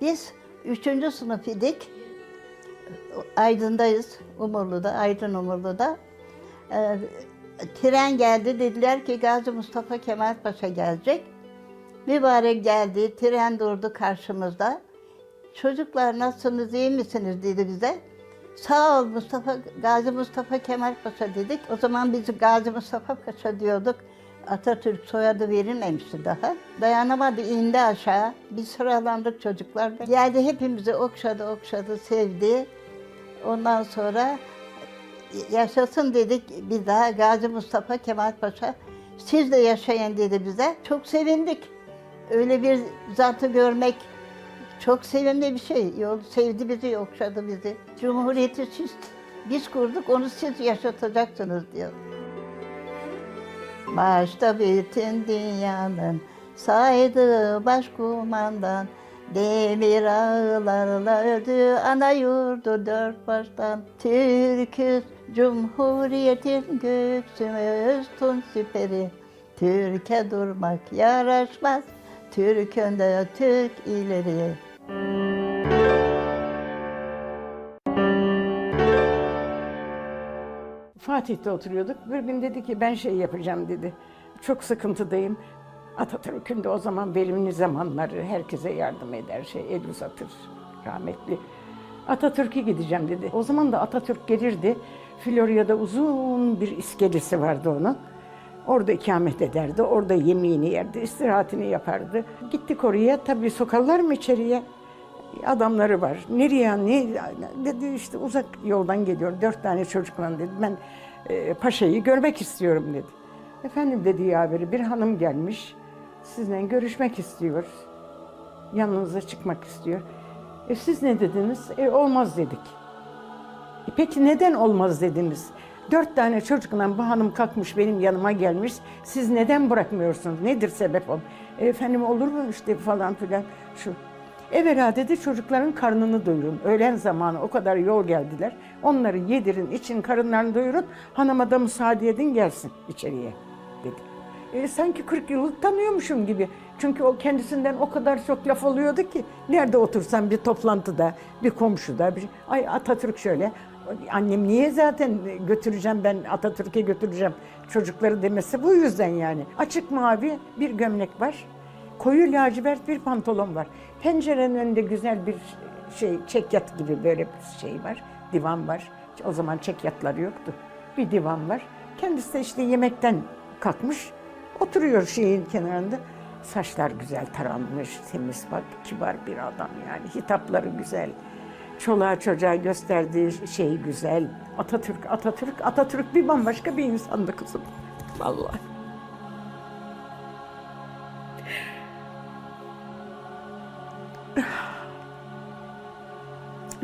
Biz üçüncü sınıf idik. Aydın'dayız. Umurlu'da, Aydın Umurlu'da. Ee, tren geldi. Dediler ki Gazi Mustafa Kemal Paşa gelecek. Mübarek geldi. Tren durdu karşımızda. Çocuklar nasılsınız, iyi misiniz dedi bize. Sağ ol Mustafa, Gazi Mustafa Kemal Paşa dedik. O zaman biz Gazi Mustafa Paşa diyorduk. Atatürk soyadı verilmemişti daha. Dayanamadı, indi aşağı. Biz sıralandık çocuklar. Geldi hepimizi okşadı, okşadı, sevdi. Ondan sonra yaşasın dedik bir daha Gazi Mustafa Kemal Paşa. Siz de yaşayın dedi bize. Çok sevindik. Öyle bir zatı görmek çok sevimli bir şey. Yol sevdi bizi, okşadı bizi. Cumhuriyeti siz, biz kurduk, onu siz yaşatacaksınız diyor. Başta bütün dünyanın saydığı başkumandan Demir ağlarla öldü ana yurdu dört baştan. Türk'üz Cumhuriyetin göksümüz tun siperi Türkiye durmak yaraşmaz Türk önde Türk ileri Fatih'te oturuyorduk. Bir gün dedi ki ben şey yapacağım dedi. Çok sıkıntıdayım. Atatürk'ün de o zaman verimli zamanları herkese yardım eder, şey el uzatır rahmetli. Atatürk'e gideceğim dedi. O zaman da Atatürk gelirdi. Florya'da uzun bir iskelesi vardı onun. Orada ikamet ederdi, orada yemeğini yerdi, istirahatini yapardı. Gittik oraya, tabii sokarlar mı içeriye? Adamları var. Nereye, ne? Dedi işte uzak yoldan geliyor. Dört tane çocukla dedi. Ben e, paşayı görmek istiyorum dedi. Efendim dedi yaveri bir hanım gelmiş. Sizinle görüşmek istiyor. Yanınıza çıkmak istiyor. E siz ne dediniz? E olmaz dedik. E peki neden olmaz dediniz? Dört tane çocukla bu hanım kalkmış benim yanıma gelmiş. Siz neden bırakmıyorsunuz? Nedir sebep o? E, efendim olur mu işte falan filan şu. Evvela dedi çocukların karnını doyurun. Öğlen zamanı o kadar yol geldiler. Onları yedirin, için karınlarını doyurun. Hanıma da müsaade edin gelsin içeriye dedi. E, sanki 40 yıllık tanıyormuşum gibi. Çünkü o kendisinden o kadar çok laf oluyordu ki. Nerede otursam bir toplantıda, bir komşuda, bir ay Atatürk şöyle. Annem niye zaten götüreceğim ben Atatürk'e götüreceğim çocukları demesi bu yüzden yani. Açık mavi bir gömlek var. Koyu lacivert bir pantolon var. Pencerenin önünde güzel bir şey çekyat gibi böyle bir şey var. Divan var. O zaman çekyatları yoktu. Bir divan var. Kendisi de işte yemekten kalkmış. Oturuyor şeyin kenarında. Saçlar güzel taranmış, temiz bak, kibar bir adam yani. Hitapları güzel. Çoluğa çocuğa gösterdiği şey güzel. Atatürk, Atatürk, Atatürk bir bambaşka bir insandı kızım. Vallahi.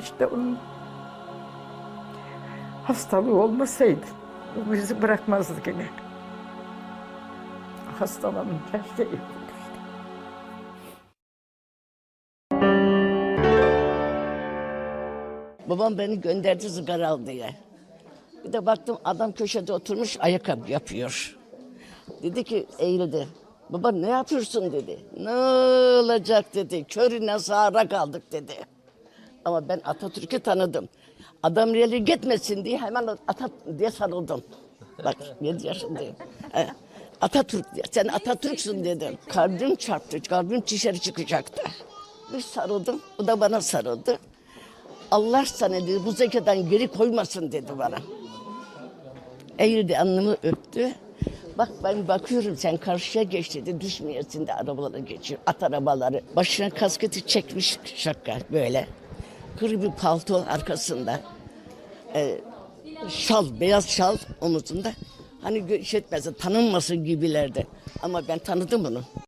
İşte onun hastalığı olmasaydı o bizi bırakmazdı gene. Hastalanınca şey. Babam beni gönderdi sigara al diye. Bir de baktım adam köşede oturmuş ayakkabı yapıyor. Dedi ki eğildi. Baba ne yapıyorsun dedi. Ne olacak dedi. Körüne sağra kaldık dedi. Ama ben Atatürk'ü tanıdım. Adam reli gitmesin diye hemen Atatürk diye sarıldım. Bak 7 yaşındayım. Atatürk diye. Sen Atatürk'sün dedim. Kalbim çarptı. Kalbim dışarı çıkacaktı. Bir sarıldım. O da bana sarıldı. Allah sana dedi bu zekadan geri koymasın dedi bana. Eğildi alnımı öptü. Bak ben bakıyorum sen karşıya geç dedi. Düşmeyesin de arabalara geçiyor. At arabaları. Başına kasketi çekmiş şaka böyle. Kırı bir palto arkasında. Ee, şal, beyaz şal omuzunda. Hani gö- şey etmesin, tanınmasın gibilerdi. Ama ben tanıdım onu.